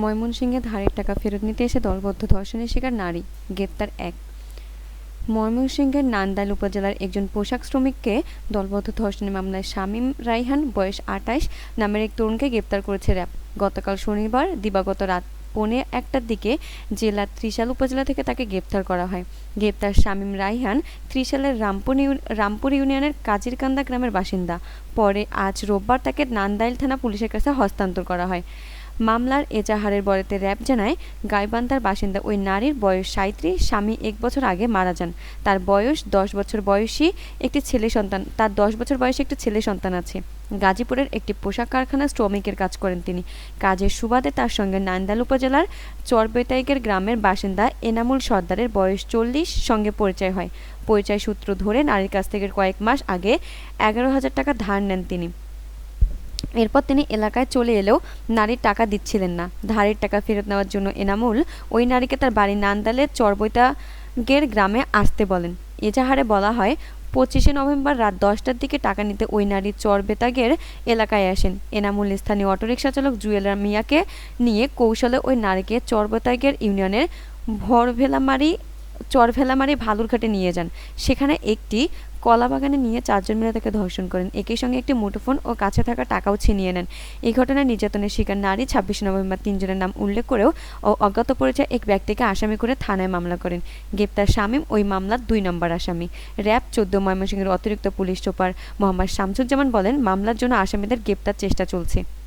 ময়মনসিংহে ধারের টাকা ফেরত নিতে এসে দলবদ্ধ ধর্ষণের শিকার নারী, গ্রেপ্তার এক। ময়মনসিংহের নান্দাইল উপজেলার একজন পোশাক শ্রমিককে দলবদ্ধ ধর্ষণের মামলায় শামীম রাইহান বয়স আটাইশ, নামের এক তরুণকে গ্রেপ্তার করেছে র্যাব। গতকাল শনিবার, দিবাগত রাত পৌনে একটার দিকে জেলার ত্রিশাল উপজেলা থেকে তাকে গ্রেপ্তার করা হয়। গ্রেপ্তার শামীম রাইহান ত্রিশালের রামপুর রামপুর ইউনিয়নের কাজিরকান্দা গ্রামের বাসিন্দা। পরে আজ রোববার তাকে নান্দাইল থানা পুলিশের কাছে হস্তান্তর করা হয়। মামলার এজাহারের বরেতে র্যাব জানায়, গাইবান্ধার বাসিন্দা ওই নারীর বয়স সাঁত্রিশ স্বামী এক বছর আগে মারা যান। তার বয়স দশ বছর বয়সী একটি ছেলে সন্তান, তার দশ বছর বয়সী একটি ছেলে সন্তান আছে। গাজীপুরের একটি পোশাক কারখানার শ্রমিকের কাজ করেন তিনি। কাজের সুবাদে তার সঙ্গে নান্দাল উপজেলার চরবেতাইকের গ্রামের বাসিন্দা এনামুল সর্দারের বয়স চল্লিশ সঙ্গে পরিচয় হয়। পরিচয় সূত্র ধরে নারীর কাছ থেকে কয়েক মাস আগে এগারো হাজার টাকা ধার নেন তিনি। এরপর তিনি এলাকায় চলে এলেও নারীর টাকা দিচ্ছিলেন না। ধারের টাকা ফেরত নেওয়ার জন্য এনামুল ওই নারীকে তার বাড়ি নান্দালের চরবৈতাগের গ্রামে আসতে বলেন। এজাহারে বলা হয়, পঁচিশে নভেম্বর রাত দশটার দিকে টাকা নিতে ওই নারী চরবেতাগের এলাকায় আসেন। এনামুল স্থানীয় অটোরিকশা চালক জুয়েলার মিয়াকে নিয়ে কৌশলে ওই নারীকে চরবেতাগের ইউনিয়নের ভরভেলামারি চরভেলামারি ভালুরঘাটে নিয়ে যান। সেখানে একটি কলা বাগানে নিয়ে চারজন মিলে তাকে ধর্ষণ করেন। একই সঙ্গে একটি মুঠোফোন ও কাছে থাকা টাকাও ছিনিয়ে নেন। এই ঘটনায় নির্যাতনের শিকার নারী, ছাব্বিশে নভেম্বর তিনজনের নাম উল্লেখ করেও ও অজ্ঞাত পরিচয় এক ব্যক্তিকে আসামি করে থানায় মামলা করেন। গ্রেপ্তার শামীম, ওই মামলার দুই নম্বর আসামি। র্যাব চোদ্দ ময়মনসিংহের অতিরিক্ত পুলিশ সুপার মোহাম্মদ শামসুজ্জামান বলেন, মামলার জন্য আসামিদের গ্রেপ্তার চেষ্টা চলছে।